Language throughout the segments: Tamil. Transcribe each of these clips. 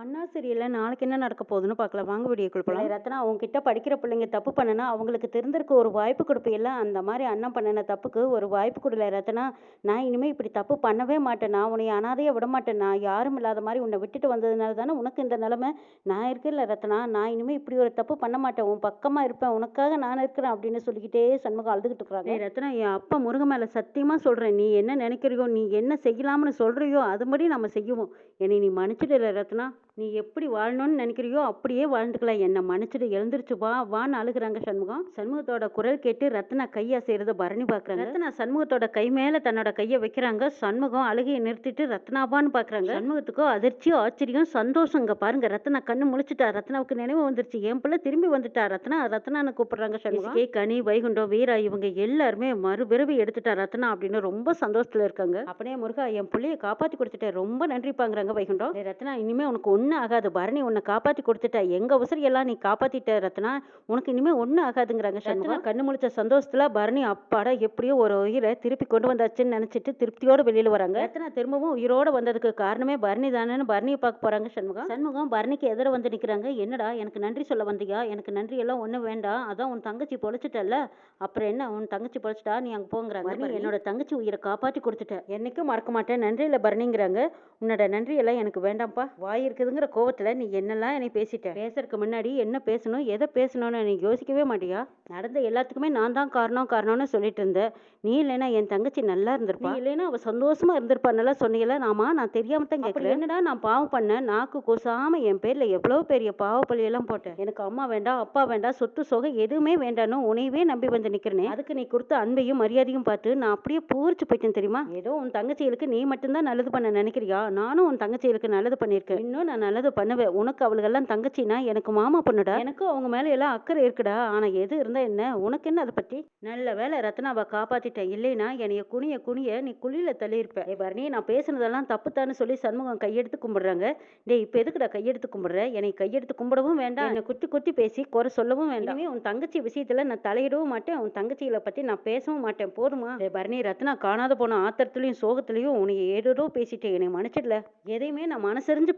அண்ணா சரியில்ல நாளைக்கு என்ன நடக்க போகுதுன்னு பார்க்கலாம் வாங்க வீடியோக்குள்ள போகலாம் ரத்னா உங்ககிட்ட படிக்கிற பிள்ளைங்க தப்பு பண்ணுனா அவங்களுக்கு திருந்தருக்கு ஒரு வாய்ப்பு கொடுப்பீல்ல அந்த மாதிரி அண்ணன் பண்ணின தப்புக்கு ஒரு வாய்ப்பு கொடுல ரத்னா. நான் இனிமேல் இப்படி தப்பு பண்ணவே மாட்டேன். நான் உன்னை அனாதையை விட மாட்டேன். நான் யாரும் இல்லாத மாதிரி உன்னை விட்டுட்டு வந்ததுனால தானே உனக்கு இந்த நிலமை. நான் இருக்கேன்ல ரத்னா. நான் இனிமேல் இப்படி ஒரு தப்பு பண்ண மாட்டேன். உன் பக்கமாக இருப்பேன். உனக்காக நான் இருக்கிறேன் அப்படின்னு சொல்லிக்கிட்டே சண்முகம் அழுதுகிட்டு இருக்கிறாங்க. ரத்னா என் அப்பா முருகன் மேலே சத்தியமாக சொல்கிறேன் நீ என்ன நினைக்கிறியோ நீ என்ன செய்யலாம்னு சொல்கிறியோ அதுபடி நம்ம செய்வோம். என்னை நீ மன்னிச்சிடல ரத்னா. நீ எப்படி வாழணும்னு நினைக்கிறியோ அப்படியே வாழ்ந்துக்கலாம். என்னை மன்னிச்சிட்டு எழுந்திருச்சு வா வான்னு அழுகுறாங்க சண்முகம். சண்முகத்தோட குரல் கேட்டு ரத்னா கையை செய்கிறத பரணி பார்க்குறாங்க. ரத்னா சண்முகத்தோட கை மேலே தன்னோட கையை வைக்கிறாங்க. சண்முகம் அழுகையை நிறுத்திட்டு ரத்னாவான்னு பார்க்குறாங்க. சண்முகத்துக்கும் அதிர்ச்சி ஆச்சரியம் சந்தோஷம் இங்க பாருங்க. ரத்னா கண்ணு முழிச்சிட்டா ரத்னாவுக்கு நினைவு வந்துருச்சு. என் பிள்ளை திரும்பி வந்துட்டா ரத்னா ரத்னான்னு கூப்பிடுறாங்க சண்முகம். கே கனி வைகுண்டம் வீரா இவங்க எல்லாருமே மறுபிறவி எடுத்துட்டா ரத்னா அப்படின்னு ரொம்ப சந்தோஷத்துல இருக்காங்க. அப்படியே முருகா என் பிள்ளைய காப்பாத்தி கொடுத்துட்டேன். ரொம்ப நன்றி பாங்குறாங்க வைகுண்டம். "டேய் ரத்னா இனிமே உனக்கு ஒன்றும் ஆகாது. பரணி உன்னை காப்பாத்தி கொடுத்துட்டா எங்க உசரி எல்லாம் நீ காப்பாத்திட்ட ரத்னா உனக்கு இனிமே ஒன்றும் ஆகாதுங்கிறாங்க சண்முகம். கண்ணு முழிச்ச சந்தோஷத்துல பரணி அப்பாடா எப்படியோ ஒரு உயிரை திருப்பி கொண்டு வந்தாச்சுன்னு நினைச்சிட்டு திருப்தியோட வெளியில வராங்க. ரத்னா திரும்பவும் உயிரோட வந்ததுக்கு காரணமே பரணி தானேன்னு பரணியை பார்க்க போறாங்க சண்முகம். சண்முகம் பரணிக்கு எதிர வந்து நிக்கிறாங்க. என்னடா எனக்கு நன்றி சொல்ல வந்தியா? எனக்கு நன்றி எல்லாம் ஒன்றும் வேண்டாம். அதான் உன் தங்கச்சி பொழைச்சிட்டல்ல. அப்புறம் என்ன? உன் தங்கச்சி பொழைச்சிட்டா நீ அங்கே போங்கிறாங்க. என்னோட தங்கச்சி உயிரை காப்பாற்றி கொடுத்துட்ட. என்னைக்கும் மறக்க மாட்டேன். நன்றி இல்லை பரணிங்கிறாங்க. உன்னோட நன்றி எல்லாம் எனக்கு வேண்டாம்ப்பா. வாய் இருக்குதுங்கிற கோவத்துல நீ என்னெல்லாம் என்னை பேசிட்ட? பேசுறதுக்கு முன்னாடி என்ன பேசணும்? எதை பேசணும்னு நீ யோசிக்கவே மாட்டியா? நடந்த எல்லாத்துக்குமே நான் தான் காரணம் காரணம்னு சொல்லிட்டு இருந்த. நீ இல்லைன்னா என் தங்கச்சி நல்லா இருந்திருப்பா. இல்லைன்னா அவ சந்தோஷமா இருந்திருப்பா. நல்லா சொன்னீங்கல்ல? நாமா? நான் தெரியாம தான் கேட்கறேன் என்னடா நான் பாவம் பண்ணேன் நாக்கு கூசாம என் பேர்ல எவ்வளவு பெரிய பாவ பழியெல்லாம் போட்டேன் எனக்கு அம்மா வேண்டாம் அப்பா வேண்டாம் சொத்து சொகை எதுவுமே வேண்டாம்னு உனையவே நம்பி வந்து நிக்கிறேனே. அதுக்கு நீ கொடுத்த அன்பையும் மரியாதையும் பார்த்து நான் அப்படியே பூரிச்சு போயிட்டேன் தெரியுமா? ஏதோ உன் தங்கச்சிகளுக்கு நீ மட்டும்தான் நல்லது பண்ண நினைக்கிறியா? நானும் உன் தங்கச்சிகளுக்கு நல்லது பண்ணியிருக்கேன். இன்னும் நான் நல்லது பண்ணுவேன். உனக்கு அவளுகெல்லாம் தங்கச்சினா எனக்கு மாமா பொண்ணுடா? எனக்கும் அவங்க மேல எல்லாம் அக்கறை இருக்குடா. ஆனா எது இருந்தா என்ன? உனக்கு என்ன அதை பத்தி? நல்ல வேலை ரத்னாவை காப்பாத்திட்டேன் இல்லைனா என்னைய குனிய குனிய நீ குழியில தள்ளியிருப்ப. ஏ பரணி நான் பேசுனதெல்லாம் தப்புத்தான்னு சொல்லி சண்முகம் கையெடுத்து கும்பிடுறாங்க. டேய் இப்ப எதுக்குடா கையெடுத்து கும்பிடுற? என்னை கையெடுத்து கும்பிடவும் வேண்டாம். என்னை குத்தி குத்தி பேசி குறை சொல்லவும் வேண்டாம். உன் தங்கச்சி விஷயத்துல நான் தலையிடவும் மாட்டேன். உன் தங்கச்சிகளை பத்தி நான் பேசவும் மாட்டேன். போதுமா? டேய் பரணி ரத்னா காணாத போன ஆத்திரத்துலயும் சோகத்துலயும் உன்னை ஏதோ பேசிட்டேன் என்னை மன்னிச்சிடல. எதையுமே நான் மனசறிஞ்சு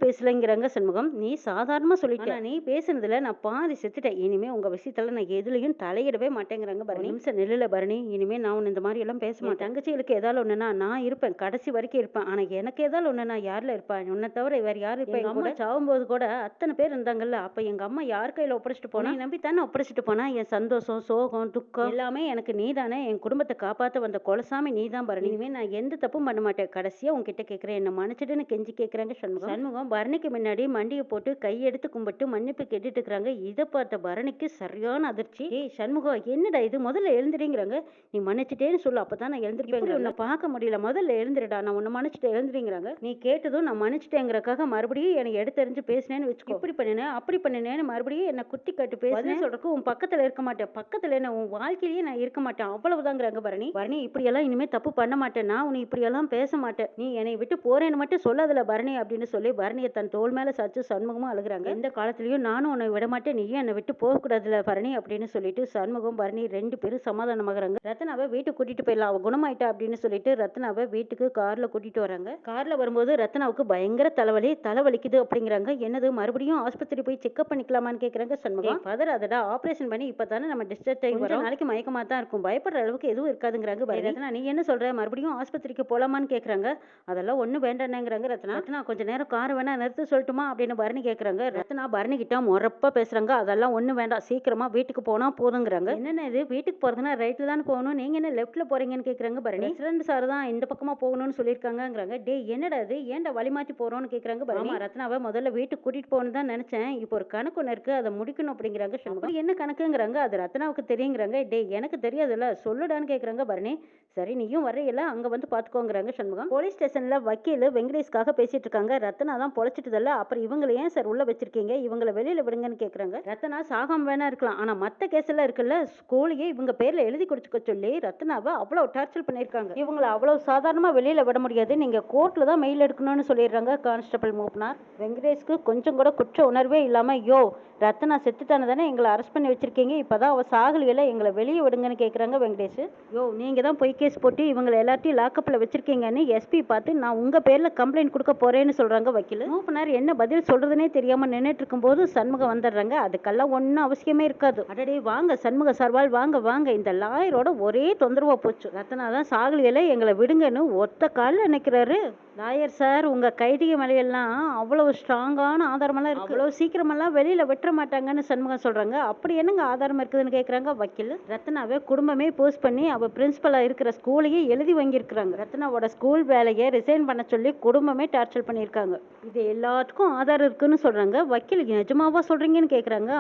பேசலைங்கிறாங்க சண்முகம் நீ சாதாரணமா சொல்லிட்ட. நீ பேசுனதுல நான் பாதி செத்துட்டேன். இனிமே உங்க விஷயத்துல நான் எதுலயும் தலையிடவே மாட்டேங்கிறாங்க பரணி. நிமிஷம் நில்லுல பரணி. இனிமே நான் உன்னை இந்த மாதிரி எல்லாம் பேச மாட்டேன். தங்கச்சிகளுக்கு ஏதாவது ஒண்ணுனா நான் இருப்பேன். கடைசி வரைக்கும் இருப்பேன். ஆனா எனக்கு ஏதாவது ஒண்ணுனா யார்ல இருப்பா? உன்னை தவிர வேற யாரு இருப்பா? எங்க அம்மா சாகும்போது கூட அத்தனை பேர் இருந்தாங்கல்ல. அப்ப எங்க அம்மா யார் கையில ஒப்படைச்சிட்டு போனா? நம்பி தானே ஒப்படைச்சிட்டு போனா? என் சந்தோஷம் சோகம் துக்கம் எல்லாமே எனக்கு நீ தானே என் குடும்பத்தை காப்பாத்த வந்த கொலசாமி நீ தான் பரணி. இனிமே நான் எந்த தப்பும் பண்ண மாட்டேன். கடைசியா உன்கிட்ட கேக்குறேன். என்ன மன்னிச்சிட்டுன்னு கெஞ்சி கேக்குறாங்க சண்முகம். சண்முகம் பரணிக்கு முன்னாடி மண்டியை போட்டு கையெடுத்து கும்பிட்டு மன்னிப்பு கேட்டுட்டு இருக்கிறாங்க இதை பார்த்த பரணிக்கு சரியான அதிர்ச்சி. ஏய் சண்முகம் என்னடா இது? முதல்ல எழுந்துறீங்கிறாங்க நீ மன்னிச்சிட்டேன்னு சொல்லு. அப்பதான் நான் எழுந்திருப்பேன் உன்னை பார்க்க முடியல. முதல்ல எழுந்துருடா. நான் உன்னை மன்னிச்சிட்டு எழுந்துறீங்கிறாங்க நீ கேட்டதும் நான் மன்னிச்சிட்டேங்கிறக்காக மறுபடியும் என்னை எடுத்தறிஞ்சு பேசினேன்னு வச்சுக்கோ. இப்படி பண்ணினேன் அப்படி பண்ணினேன்னு மறுபடியும் என்னை குத்தி கட்டு பேசுனேன்? சொல்றதுக்கு உன் பக்கத்துல இருக்க மாட்டேன். பக்கத்துல என்ன? உன் வாழ்க்கையிலேயே நான் இருக்க மாட்டேன். அவ்வளவுதாங்கிறாங்க பரணி. பரணி இப்படியெல்லாம் இனிமே தப்பு பண்ண மாட்டேன். நான் உன்னை இப்படியெல்லாம் பேச மாட்டேன். நீ என்னை விட்டு போறேன்னு மட்டும் சொல்லாதல பரணி அப்படின்னு சொல்லி பரணியை தன் தோள் மேல சாச்சு சண்முகமும் அழுகுறாங்க. எந்த காலத்துலயும் நானும் உன்னை விட மாட்டேன் நீயும் என்னை விட்டு போக கூடாதுல பரணி அப்படின்னு சொல்லிட்டு சண்முகம் பரணி ரெண்டு பேரும் சமாதானமாகறாங்க. ரத்னாவை வீட்டுக்கு கூட்டிட்டு போயிடலாம். அவ குணமாயிட்டா அப்படின்னு சொல்லிட்டு ரத்னாவை வீட்டுக்கு கார்ல கூட்டிட்டு வராங்க. கார்ல வரும்போது ரத்னாவுக்கு பயங்கர தலைவலி தலைவலிக்குது அப்படிங்கிறாங்க. என்னது மறுபடியும் ஆஸ்பத்திரி போய் செக்அப் பண்ணிக்கலாமான்னு கேக்குறாங்க சண்முகம். பதறாதடா. ஆபரேஷன் பண்ணி இப்பதானே நம்ம டிஸ்சார்ஜ் ஆகி வரோம். நாளைக்கு மயக்கமா தான் இருக்கும். பயப்படுற அளவுக்கு எதுவும் இருக்காதுங்கிறாங்க. ரத்னா நீ என்ன சொல்ற? மறுபடியும் ஆஸ்பத்திரிக்கு போலாமான்னு கேக்குறாங்க. அதெல்லாம் ஒண்ணு வேண்டானேங்கிறாங்க ரத்னா. ரத்னா கொஞ்ச நேரம் கார் வேணா நிறுத்த சொல்லட்டுமா அப்படின்னு பரணி கேக்குறாங்க. ரத்னா பரணி கிட்ட முறப்பா பேசுறாங்க. அதெல்லாம் ஒண்ணு வேண்டாம். சீக்கிரமா வீட்டுக்கு போனா போதுங்கிறாங்க. என்னென்ன இது? வீட்டுக்கு போறதுன்னா ரைட்ல தான் போகணும். நீங்க என்ன லெஃப்ட்ல போறீங்கன்னு கேக்குறாங்க பரணி. ரெண்டு சார் தான் இந்த பக்கமா போகணும்னு சொல்லியிருக்காங்கங்கிறாங்க. டேய் என்னடா இது? ஏன்டா வழி மாத்தி போறோம்னு கேக்குறாங்க பரணி. ரத்னாவை முதல்ல வீட்டுக்கு கூட்டிட்டு போகணும் தான் நினைச்சேன். இப்போ ஒரு கணக்கு ஒன்று இருக்கு. அதை முடிக்கணும் அப்படிங்கிறாங்க சண்முகம். என்ன கணக்குங்கிறாங்க? அது ரத்னாவுக்கு தெரியுங்கிறாங்க. டேய் எனக்கு தெரியாதுல்ல. சொல்லுடான்னு கேக்குறாங்க பரணி. சரி நீயும் வரையில அங்க வந்து பாத்துக்கோங்கிறாங்க சண்முகம். போலீஸ் ஸ்டேஷன்ல வக்கீல் வெங்கடேஷ்காக பேசிட்டு இருக்காங்க. ரத்னா தான் பொழைச்சிட்டதில்ல. அப்புறம் இவங்களை ஏன் சார் உள்ள வச்சிருக்கீங்க? இவங்களை வெளியில விடுங்கன்னு கேட்குறாங்க ரத்னா சாகாம வேணா இருக்கலாம். ஆனா மத்த கேஸ் எல்லாம் இருக்குல்ல ஸ்கூலையே இவங்க பேர்ல எழுதி கொடுத்துக்க சொல்லி ரத்னாவை அவ்வளவு டார்ச்சர் பண்ணிருக்காங்க இவங்களை அவ்வளவு சாதாரணமா வெளியில விட முடியாது. நீங்க கோர்ட்ல தான் மெயில் எடுக்கணும்னு சொல்லிடுறாங்க கான்ஸ்டபிள் மூப்பனார். வெங்கடேஷ்க்கு கொஞ்சம் கூட குற்ற உணர்வே இல்லாம யோ ரத்னா செத்துட்டானே தானே எங்களை அரெஸ்ட் பண்ணி வச்சிருக்கீங்க. இப்போதான் அவ சாகலியில எங்களை வெளியே விடுங்கன்னு கேட்குறாங்க வெங்கடேஷ். யோ நீங்க தான் பொய் கேஸ் போட்டு இவங்களை எல்லாத்தையும் லாக்கப்பில் வச்சிருக்கீங்கன்னு எஸ்பி பார்த்து நான் உங்க பேர்ல கம்ப்ளைண்ட் கொடுக்க போறேன்னு சொல்றாங்க வக்கீல். மூப்பனார் என்ன பதில் சொல்றதுனே தெரியாம நின்றுட்டு இருக்கும்போது சண்முகம் வந்துடுறாங்க. அதுக்கெல்லாம் ஒன்றும் அவசியமே இருக்காது. அடடே வாங்க சண்முக சர்வால் வாங்க வாங்க. இந்த லாயரோட ஒரே தொந்தரவாக போச்சு. ரத்னா தான் சாகலியில் எங்களை விடுங்கன்னு ஒத்த காலில் நிற்கிறாரு லாயர் சார் உங்க கைதிக மேலையெல்லாம் அவ்வளவு ஸ்ட்ராங்கான ஆதாரமெல்லாம் இருக்கு. அவ்வளவு சீக்கிரமெல்லாம் வெளியில விட்டுற மாட்டாங்கன்னு சண்முகம் சொல்றாங்க. அப்படி என்னங்க ஆதாரம் இருக்குதுன்னு கேட்குறாங்க வக்கீல். ரத்னாவை குடும்பமே போஸ்ட் பண்ணி அவ பிரின்சிபலா இருக்கிற ஸ்கூலையே எழுதி வாங்கியிருக்கிறாங்க. ரத்னாவோட ஸ்கூல் வேலையை ரிசைன் பண்ண சொல்லி குடும்பமே டார்ச்சர் பண்ணியிருக்காங்க. இது எல்லாத்துக்கும் ஆதாரம் இருக்குன்னு சொல்றாங்க. வக்கீல் நிஜமாவா சொல்றீங்கன்னு கேக்குறாங்க.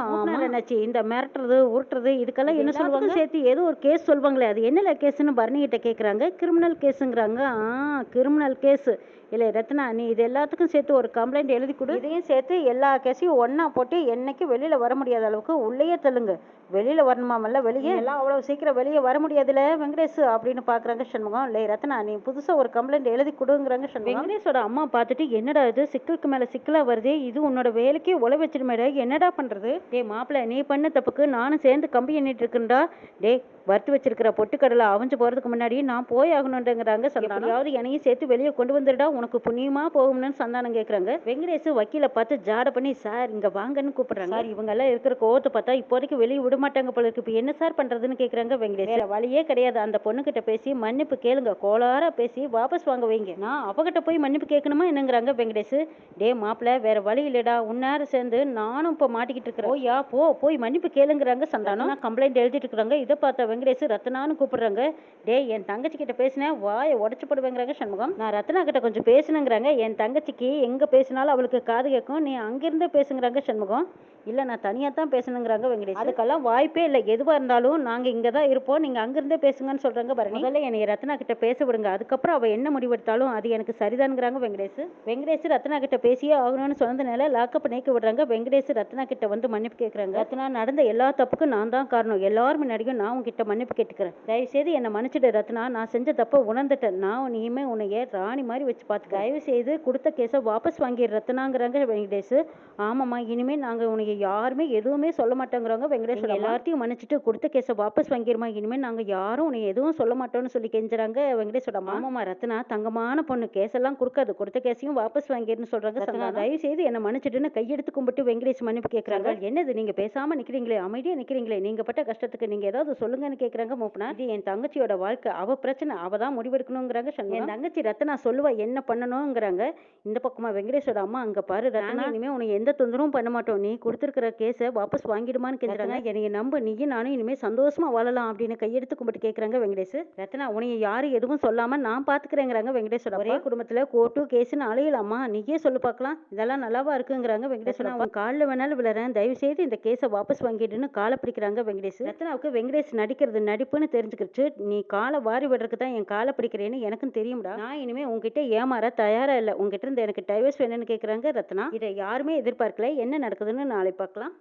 என்னாச்சு இந்த மிரட்டுறது உருட்டுறது இதுக்கெல்லாம் என்ன சொல்லுவாங்க? சேர்த்து ஏதோ ஒரு கேஸ் சொல்லுவாங்களே அது என்னல கேஸ்னு பரணி கிட்ட கேக்குறாங்க. கிரிமினல் கேஸுங்கிறாங்க ஆ கிரிமினல் கேஸ் இல்லை ரத்னா நீ இது எல்லாத்துக்கும் சேர்த்து ஒரு கம்ப்ளைண்ட் எழுதி கொடு. இதையும் சேர்த்து எல்லா கேஸையும் ஒண்ணா போட்டு என்னைக்கு வெளியில வர முடியாத அளவுக்கு உள்ளேயே தள்ளுங்க. வெளியில வரணுமாமல்ல வெளியே? எல்லாம் அவ்வளவு சீக்கிரம் வெளியே வர முடியாதுல வெங்கடேஷ் அப்படின்னு பாக்குறாங்க சண்முகம். இல்லை ரத்னா நீ புதுசா ஒரு கம்ப்ளைண்ட் எழுதி கொடுங்கிறாங்க சண்முகம். வெங்கடேஷோட அம்மா பார்த்துட்டு என்னடா இது? சிக்கலுக்கு மேல சிக்கலா வருதே இது உன்னோட வேலைக்கே உழ வச்சிருமேடா என்னடா பண்றது? டே மாப்பிள்ள நீ பண்ண தப்புக்கு நானும் சேர்ந்து கம்பி எண்ணிட்டு இருக்கேன்டா. டேய் வறுத்து வச்சிருக்கிற பொட்டுக்கடலை அவிஞ்சு போறதுக்கு முன்னாடி நான் போய் ஆகணுன்றங்கிறாங்க சந்தானம். என்னையும் சேர்த்து வெளியே கொண்டு வந்துடுடா உனக்கு புண்ணியமா போகும்னு சந்தானம் கேக்குறாங்க. வெங்கடேஷ் வக்கீல பார்த்து ஜாட பண்ணி சார் இங்க வாங்கன்னு கூப்பிடுறாங்க. சார் இவங்க எல்லாம் இருக்கிற கோவத்தை பார்த்தா இப்போதைக்கு வெளியே விட மாட்டாங்க போல இருக்கு. இப்போ என்ன சார் பண்றதுன்னு கேக்குறாங்க வெங்கடேஷ் வேற வழியே கிடையாது. அந்த பொண்ணுகிட்ட பேசி மன்னிப்பு கேளுங்க கோளாரா பேசி வாபஸ் வாங்க வைங்க. நான் அவகிட்ட போய் மன்னிப்பு கேட்கணுமா என்னங்கிறாங்க வெங்கடேஷ் டே மாப்பிள்ள வேற வழி இல்லடா. உன்னார சேர்ந்து நானும் இப்போ மாட்டிக்கிட்டு இருக்கிறேன். ஓயா போ போய் மன்னிப்பு கேளுங்கிறாங்க சந்தானம். கம்ப்ளைண்ட் எழுதிட்டு இருக்கிறாங்க. இதை பார்த்த வெங்கடேஷ் ரத்னான்னு கூப்பிடுறாங்க. டேய் என் தங்கச்சி கிட்ட பேசினேன் வாயை உடச்சு போடுவேங்கிறாங்க சண்முகம். நான் ரத்னா கிட்ட கொஞ்சம் பேசணுங்கிறாங்க என் தங்கச்சிக்கு எங்க பேசினாலும் அவளுக்கு காது கேட்கும். நீ அங்கிருந்தே பேசுங்கிறாங்க சண்முகம். இல்ல நான் தனியா தான் பேசணுங்கிறாங்க வெங்கடேஷ். அதுக்கெல்லாம் வாய்ப்பே இல்லை. எதுவா இருந்தாலும் நாங்க இங்கே தான் இருப்போம். நீங்க அங்கிருந்தே பேசுங்கன்னு சொல்றாங்க பரணி. முதல்ல என்னை ரத்னா கிட்ட பேச விடுங்க. அதுக்கப்புறம் அவ என்ன முடிவெடுத்தாலும் அது எனக்கு சரிதான்ங்கிறாங்க வெங்கடேஷ். வெங்கடேஷ் ரத்னா கிட்ட பேசியே ஆகணும்னு சொன்னதுனால லாக்கப் நீக்கி விடுறாங்க. வெங்கடேஷ் ரத்னா கிட்ட வந்து மன்னிப்பு கேட்கறாங்க ரத்னா நடந்த எல்லா தப்புக்கும் நான் தான் காரணம். எல்லாரும் முன்னாடியும் நான் உங்ககிட்ட மன்னிப்பு கேட்டுக்கிறேன். தயவு செய்து என்னை மன்னிச்சிடு ரத்னா. நான் செஞ்ச தப்பை உணர்ந்துட்டேன். நான் இனிமே உன்னைய ராணி மாதிரி வச்சு பார்த்து தயவு செய்து கொடுத்த கேஸை வாபஸ் வாங்கி ரத்னாங்கிறாங்க வெங்கடேஷ். ஆமாம்மா இனிமே நாங்க உனக்கு யாருமே எதுவுமே சொல்ல மாட்டோங்கிறாங்க வெங்கடேஷ் எல்லாத்தையும் மன்னிச்சிட்டு கொடுத்த கேஸை வாபஸ் வாங்கிருமா இனிமே நாங்க யாரும் உன்னை எதுவும் சொல்ல மாட்டோம்னு சொல்லி கெஞ்சுறாங்க வெங்கடேஷோட மாமாமா ரத்னா. தங்கமான பொண்ணு. கேஸ் எல்லாம் கொடுக்காது. கொடுத்த கேஸையும் வாபஸ் வாங்கிருன்னு சொல்றாங்க தயவு செய்து என்ன மன்னிச்சிட்டுன்னு கையெடுத்து கும்பிட்டு வெங்கடேஷ் மன்னிப்பு கேட்கறாங்க என்னது நீங்க பேசாம நிக்கிறீங்களே? அமைதியா நிக்கிறீங்களே? நீங்க பட்ட கஷ்டத்துக்கு நீங்க ஏதாவது சொல்லுங்கன்னு கேக்குறாங்க மூப்பனா? இது என் தங்கச்சியோட வாழ்க்கை. அவ பிரச்சனை அவ தான் முடிவெடுக்கணுங்கிறாங்க. என் தங்கச்சி ரத்னா சொல்லுவா என்ன பண்ணணுங்கிறாங்க. இந்த பக்கமா வெங்கடேஷோட அம்மா அங்க பாரு ரத்னா. இனிமே உனக்கு எந்த தொந்தரவும் பண்ண மாட்டோம். நீ கொடுத்துருக்கிற கேஸை வாபஸ் வாங்கிடுமான்னு கேக்குறாங்க. என்னைய நம்ப. நீயும் நானும் இனிமே சந்தோஷமா வாழலாம் அப்படின்னு கையெடுத்து கும்பிட்டு கேக்குறாங்க வெங்கடேஷ். ரத்னா உனைய யாரும் எதுவும் சொல்லாம நான் பாத்துக்கிறேங்கிறாங்க வெங்கடேஷோட ஒரே குடும்பத்துல கோர்ட்டு கேஸ்னு அலையலாமா நீயே சொல்லு பார்க்கலாம் இதெல்லாம் நல்லாவா இருக்குங்கிறாங்க வெங்கடேஷ் அவன் காலில் வேணாலும் விழுறேன். தயவு செய்து இந்த கேஸை வாபஸ் வாங்கிடுன்னு காலை பிடிக்கிறாங்க வெங்கடேஷ். ரத்னாவுக்கு வெங்கடேஷ் நடிக்கிறது நடிப்புன்னு தெரிஞ்சுக்கிச்சு. நீ காலை வாரி விடுறதுக்கு தான் என் காலை பிடிக்கிறேன்னு எனக்கும் தெரியும்டா. நான் இனிமே உங்ககிட்ட ஏமாற தயாரா இல்லை. உங்ககிட்ட இருந்து எனக்கு டைவர்ஸ் வேணும்னு கேட்குறாங்க ரத்னா. இதை யாருமே எதிர்பார்க்கல. என்ன நடக்குதுன்னு நாளை பார்க்கலாம்.